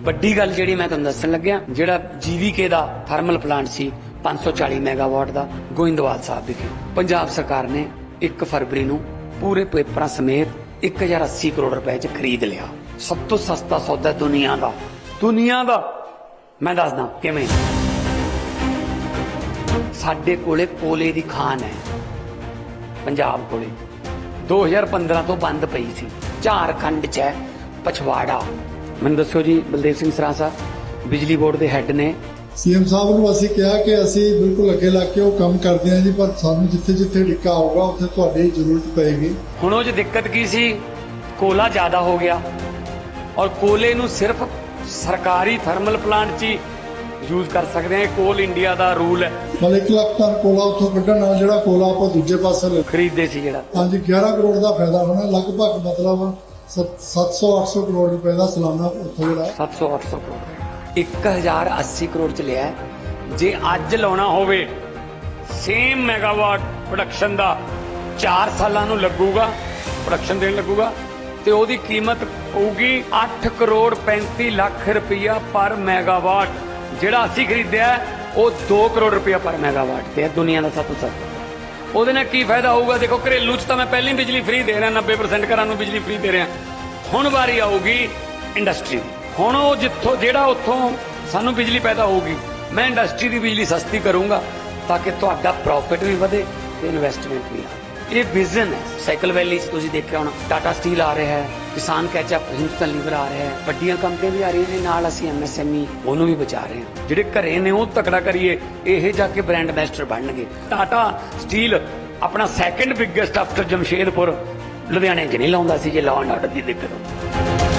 ਵੱਡੀ ਗੱਲ ਜਿਹੜੀ ਮੈਂ ਤੁਹਾਨੂੰ ਦੱਸਣ ਲੱਗਿਆ, ਜਿਹੜਾ ਜੀਵੀਕੇ ਦਾ ਥਰਮਲ ਪਲਾਂਟ ਸੀ 540 ਮੈਗਾਵਾਟ ਦਾ, ਗੋਇੰਦਵਾਲ ਸਾਹਿਬ ਵਿਖੇ। ਪੰਜਾਬ ਸਰਕਾਰ ਨੇ 1 ਫਰਵਰੀ ਨੂੰ ਪੂਰੇ ਪੇਪਰਾਂ ਸਮੇਤ 1080 ਕਰੋੜ ਰੁਪਏ 'ਚ ਖਰੀਦ ਲਿਆ। ਸਭ ਤੋਂ ਸਸਤਾ ਸੌਦਾ ਦੁਨੀਆ ਦਾ। ਦੁਨੀਆ ਦਾ! ਮੈਂ ਦੱਸਦਾ, ਕਿਵੇਂ? ਸਾਡੇ ਕੋਲੇ ਕੋਲੇ ਦੀ ਖਾਨ ਹੈ। ਪੰਜਾਬ ਕੋਲੇ। 2015 ਤੋਂ ਬੰਦ ਪਈ ਸੀ। ਝਾਰਖੰਡ 'ਚ ਹੈ, ਪਛਵਾੜਾ। ਮੈਨੂੰ ਦੱਸੋ ਜੀ ਬਲਦੇਵ ਸਿੰਘ ਸਰਾ ਸਾਹਿਬ ਬਿਜਲੀ ਬੋਰਡ ਦੇ ਹੈੱਡ ਨੇ। ਸੀਐਮ ਸਾਹਿਬ ਨੂੰ ਅਸੀਂ ਕਿਹਾ ਕਿ ਅਸੀਂ ਬਿਲਕੁਲ ਅੱਗੇ ਲੱਗ ਕੇ ਉਹ ਕੰਮ ਕਰਦੇ ਹਾਂ ਜੀ ਪਰ ਸਾਨੂੰ ਜਿੱਥੇ ਜਿੱਥੇ ਡਿੱਕਾ ਆਊਗਾ ਉੱਥੇ ਤੁਹਾਡੀ ਜ਼ਰੂਰਤ ਪਏਗੀ। ਹੁਣ ਉਹ 'ਚ ਦਿੱਕਤ ਕੀ ਸੀ? ਕੋਲਾ ਜ਼ਿਆਦਾ ਹੋ ਗਿਆ। ਔਰ ਕੋਲੇ ਨੂੰ ਸਿਰਫ ਸਰਕਾਰੀ ਥਰਮਲ ਪਲਾਂਟ 'ਚ ਹੀ ਯੂਜ਼ ਕਰ ਸਕਦੇ ਹਾਂ। ਇਹ ਕੋਲ ਇੰਡੀਆ ਦਾ ਰੂਲ ਹੈ। ਮਤਲਬ 1 ਲੱਖ ਟਨ ਕੋਲਾ ਉੱਥੋਂ ਕੱਢਣ ਨਾਲ ਜਿਹੜਾ ਕੋਲਾ ਆਪਾਂ ਦੂਜੇ ਪਾਸੇ ਲੈ ਖਰੀਦਦੇ ਸੀ ਜਿਹੜਾ। ਹਾਂਜੀ 11 ਕਰੋੜ ਦਾ ਫਾਇਦਾ ਹੋਣਾ ਲਗਭਗ ਮਤਲਬ 700 800 ਕਰੋੜ ਰੁਪਏ ਦਾ ਸਾਲਾਨਾ ਉੱਥੋਂ ਜਿਹੜਾ 700 800 ਕਰੋੜ। 1080 ਕਰੋੜ ਚ ਲਿਆ ਜੇ ਅੱਜ ਲਾਉਣਾ ਹੋਵੇ ਸੇਮ ਮੈਗਾਵਾਟ ਪ੍ਰੋਡਕਸ਼ਨ ਦਾ 4 ਸਾਲਾਂ ਨੂੰ ਲੱਗੂਗਾ ਪ੍ਰੋਡਕਸ਼ਨ ਦੇਣ ਲੱਗੂਗਾ, ਤੇ ਉਹਦੀ ਕੀਮਤ ਹੋਊਗੀ 8 ਕਰੋੜ 35 ਲੱਖ ਰੁਪਈਆ ਪਰ ਮੈਗਾਵਾਟ ਜਿਹੜਾ ਅਸੀਂ ਖਰੀਦਿਆ ਉਹ 2 ਕਰੋੜ ਰੁਪਇਆ ਪਰ ਮੈਗਾਵਾਟ ਤੇ ਹੈ, ਦੁਨੀਆ ਦਾ ਸਭ ਤੋਂ ਸਸਤਾ। ਉਹਦੇ ਨਾਲ ਕੀ ਫਾਇਦਾ ਹੋਊਗਾ? ਦੇਖੋ, ਘਰੇਲੂ ਚ ਤਾਂ ਮੈਂ ਪਹਿਲਾਂ ਹੀ ਬਿਜਲੀ ਫ੍ਰੀ ਦੇ ਰਿਹਾ 90% ਘਰਾਂ ਨੂੰ ਬਿਜਲੀ ਫ੍ਰੀ ਦੇ ਰਿਹਾ। ਹੁਣ ਵਾਰੀ ਆਊਗੀ ਇੰਡਸਟਰੀ ਦੀ। ਹੁਣ ਉਹ ਜਿੱਥੋਂ, ਜਿਹੜਾ ਉੱਥੋਂ ਸਾਨੂੰ ਬਿਜਲੀ ਪੈਦਾ ਹੋਊਗੀ, ਮੈਂ ਇੰਡਸਟਰੀ ਦੀ ਬਿਜਲੀ ਸਸਤੀ ਕਰੂੰਗਾ ਤਾਂ ਕਿ ਤੁਹਾਡਾ ਪ੍ਰੋਫਿਟ ਵੀ ਵਧੇ ਤੇ ਇਨਵੈਸਟਮੈਂਟ ਵੀ ਆਵੇ ਇਹ ਵਿਜ਼ਨ ਹੈ। ਸਾਈਕਲ ਵੈਲੀ 'ਚ ਤੁਸੀਂ ਦੇਖਿਆ ਹੋਣਾ ਟਾਟਾ ਸਟੀਲ ਆ ਰਿਹਾ ਹੈ, ਕਿਸਾਨ ਕੈਚਅਪ ਹਿੰਦੁਸਤਾਨ ਲੀਵਰ ਆ ਰਿਹਾ ਹੈ, ਵੱਡੀਆਂ ਕੰਪਨੀਆਂ ਵੀ ਆ ਰਹੀਆਂ ਨੇ, ਨਾਲ ਅਸੀਂ ਐਮਐਸਐਮਈ ਉਹਨੂੰ ਵੀ ਬਚਾ ਰਹੇ ਹਾਂ। ਜਿਹੜੇ ਘਰੇ ਨੇ, ਉਹ ਤਕੜਾ ਕਰੀਏ, ਇਹ ਜਾ ਕੇ ਬ੍ਰਾਂਡ ਐਂਬੈਸਡਰ ਬਣਨਗੇ। ਟਾਟਾ ਸਟੀਲ ਆਪਣਾ ਸੈਕੰਡ ਬਿਗੇਸਟ ਆਫਟਰ ਜਮਸ਼ੇਦਪੁਰ ਲੁਧਿਆਣੇ 'ਚ ਨਹੀਂ ਲਾਉਂਦਾ ਸੀ, ਜੇ ਲਾਅ ਐਂਡ ਆਰਡਰ ਦੀ ਦਿੱਕਤ ਹੁੰਦੀ